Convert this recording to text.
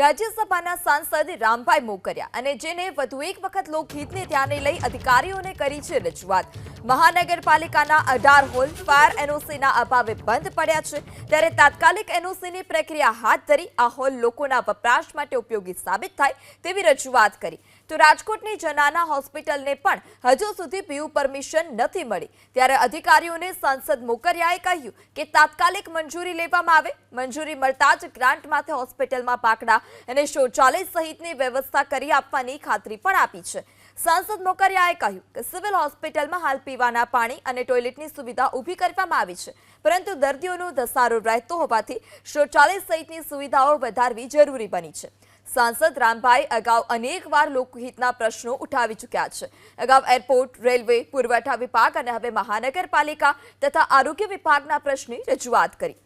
રાજ્યસભાના સાંસદ રામભાઈ મોકરિયા અને જેને વધુ એક વખત લોકહિતને ધ્યાને લઈ અધિકારીઓને કરી છે રજૂઆત. મહાનગરપાલિકાના અઢાર હોલ, ફાયર એનઓસીના અભાવે બંધ પડ્યા છે. ત્યારે તાત્કાલિક એનઓસીની પ્રક્રિયા હાથ ધરી આ હોલ લોકોના વપરાશ માટે ઉપયોગી સાબિત થાય તેવી રજૂઆત કરી. તો રાજકોટની જનાના હોસ્પિટલને પણ હજુ સુધી પીયુ પરમિશન નથી મળી. ત્યારે અધિકારીઓને સાંસદ મોકરિયાએ કહ્યું કે તાત્કાલિક મંજૂરી લેવામાં આવે. મંજૂરી મળતા જ ગ્રાન્ટ માથે હોસ્પિટલમાં પાકડા અને શૌચાલય સહિતની વ્યવસ્થા કરી આપવાની ખાતરી પણ આપી છે. સાંસદ મોકરિયાએ કહ્યું કે સિવિલ હોસ્પિટલમાં હાલ પીવાના પાણી અને ટોયલેટની સુવિધા ઊભી કરવામાં આવી છે, પરંતુ દર્દીઓનો ધસારો રહેતો હોવાથી શૌચાલય સહિતની સુવિધાઓ વધારવી જરૂરી બની છે. સાંસદ રામભાઈ અગાઉ અનેકવાર લોકહિતના પ્રશ્નો ઉઠાવી ચૂક્યા છે. અગાઉ એરપોર્ટ, રેલવે, પુરવઠા વિભાગ અને હવે મહાનગરપાલિકા તથા આરોગ્ય વિભાગના પ્રશ્ને રજૂઆત કરી.